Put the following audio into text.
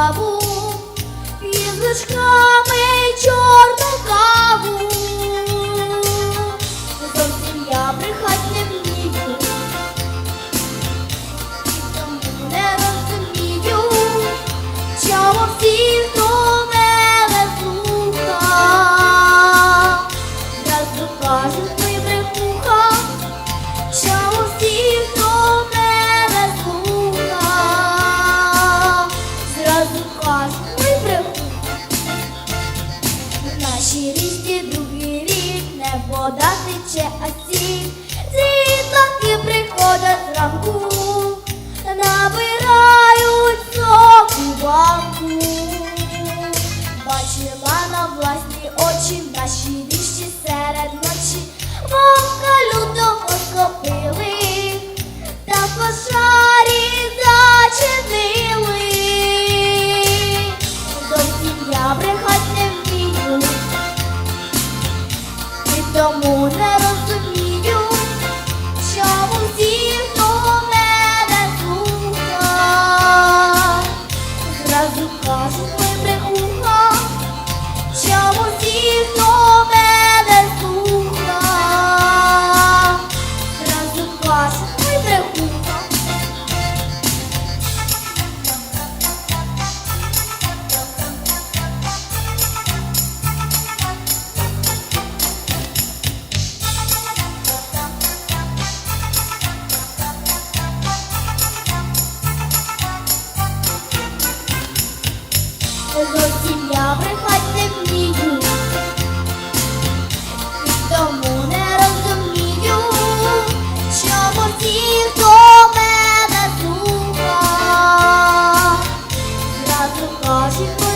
славу і з вода тече, а ці і приходять зранку, Чому не розумію, чому всім мене тут? Зразу кажуть. you.